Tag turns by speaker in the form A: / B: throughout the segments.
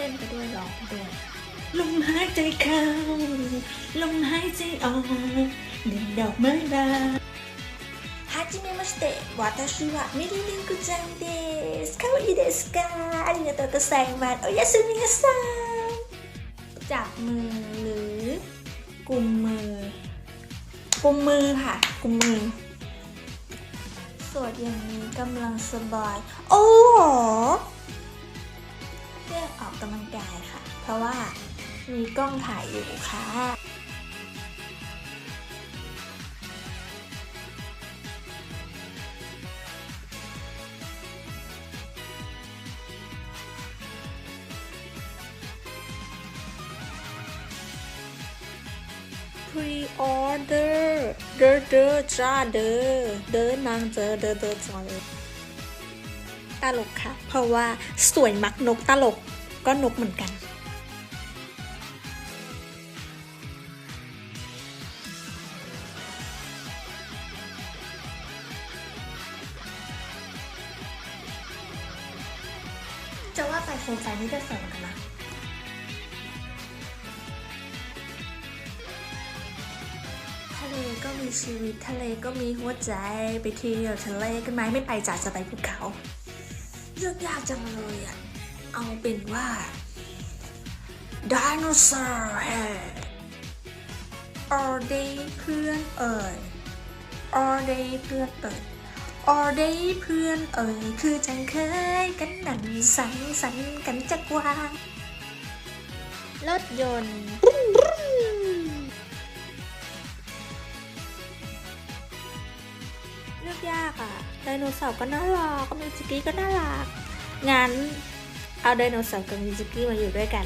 A: อกด้วยลมหายใจเข้าลมหายใจออกเด่นดอกไม้บานはじめまして私はミリリンクちゃんですかわいいですかありがとうございますおやすみなさいจับมือหรือกุมมือ กุมมือค่ะ กุมมือ สวดอย่างนี้กำลังสบาย โอ้โหเ พื่อออกกำลังกายค่ะ เพราะว่ามีกล้องถ่ายอยู่ค่ะ pre order เดอเดอจ้าเดอเดอนางเจอเดอเดอจ้าเลย ตลกค่ะ เพราะว่าสวยมักนกตลกก็นกเหมือนกัน จะว่าไปโคมไฟนี่ก็สวยเหมือนกันนะทะเลก็มีชีวิตทะเลก็มีหัวใจไปเที่ยวทะเลกันไหมไม่ไปจ่าจะไปภูเขา เลือกยากจังเลยอะเอาเป็นว่าไดโนเสาร์ all day เพื่อนเอ่ย all day เพื่อนเอ่ย all day เพื่อนเอ่ย คือจังเคยกันนั่นสังสรรค์กันจักวางรถยนต์ เสาร์ก็น่ารักมิจิกี้ก็น่ารัก งั้นเอาไดโนเสาร์กับมิจิกี้มาอยู่ด้วยกัน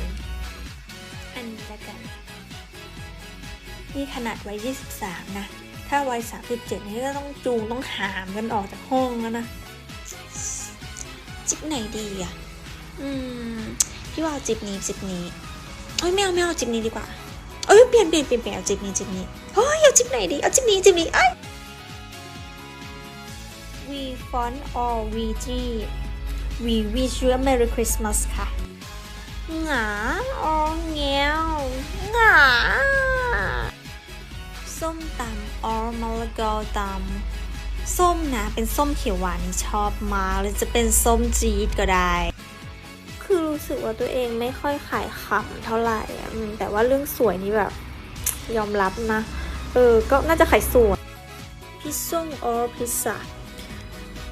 A: อันนี้ละกัน นี่ขนาดวัย23 นะ ถ้าวัย37 นี่ก็ต้องจูงต้องหามกันออกจากห้องแล้วนะ จิบไหนดีอะ อืม พี่ว่าจิบนี้จิบนี้เอ้ยไม่เอาไม่เอาจิบนี้ดีกว่า เอ้ยเปลี่ยนเปลี่ยนเปลี่ยนเปลี่ยนเอาจิบนี้จิบนี้ เฮ้ยเอาจิบไหนดี เอาจิบนี้จิบนี้เอ้ย We font or VG We wish you a Merry Christmas ค่ะหงาออเงี้ยวหงาส้มตำออมะละกอตำส้มนะเป็นส้มเขียวหวานชอบมากหรือจะเป็นส้มจี๊ดก็ได้ คือรู้สึกว่าตัวเองไม่ค่อยขายขำเท่าไหร่แต่ว่าเรื่องสวยนี่แบบยอมรับนะ เออ ก็น่าจะขายสวยพิซซ่งออพิซซ่า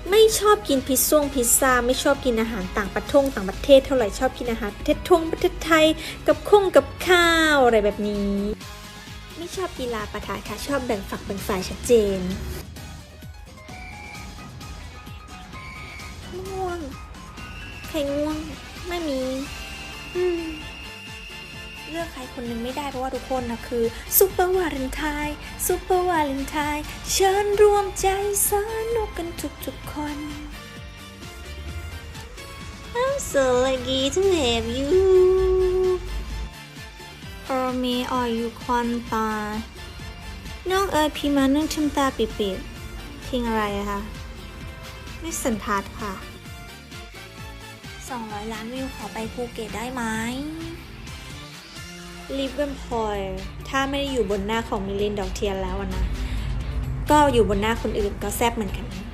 A: ไม่ชอบกินพิซซ่งพิซซ่าไม่ชอบกินอาหารต่างประเทศต่างประเทศเท่าไหร่ชอบกินอาหารประเทศทงประเทศไทย กับคงกับข้าวอะไรแบบนี้ ไม่ชอบกีฬาประทะค่ะชอบแบ่งฝักแบ่งฝ่ายชัดเจนง่วงใครง่วงไม่มีเลือกใครคนหนึ่งไม่ได้เพราะว่าทุกคนนะคือซูเปอร์วาเลนไทน์ซูเปอร์วาเลนไทน์เชิญรวมใจสนุกกัน ทุกคน I'm so lucky to have you or me or you ควันตา น้องเอ๋ยพี่มานึ่งทำตาปิดๆทิ้งอะไรอะคะไม่สันทัดค่ะ 200 ล้านวิวขอไปภูเก็ตได้ไหมลิฟเวมพอยถ้าไม่ได้อยู่บนหน้าของมิลินดอกเทียนแล้วนะ ก็อยู่บนหน้าคนอื่นก็แซบเหมือนกัน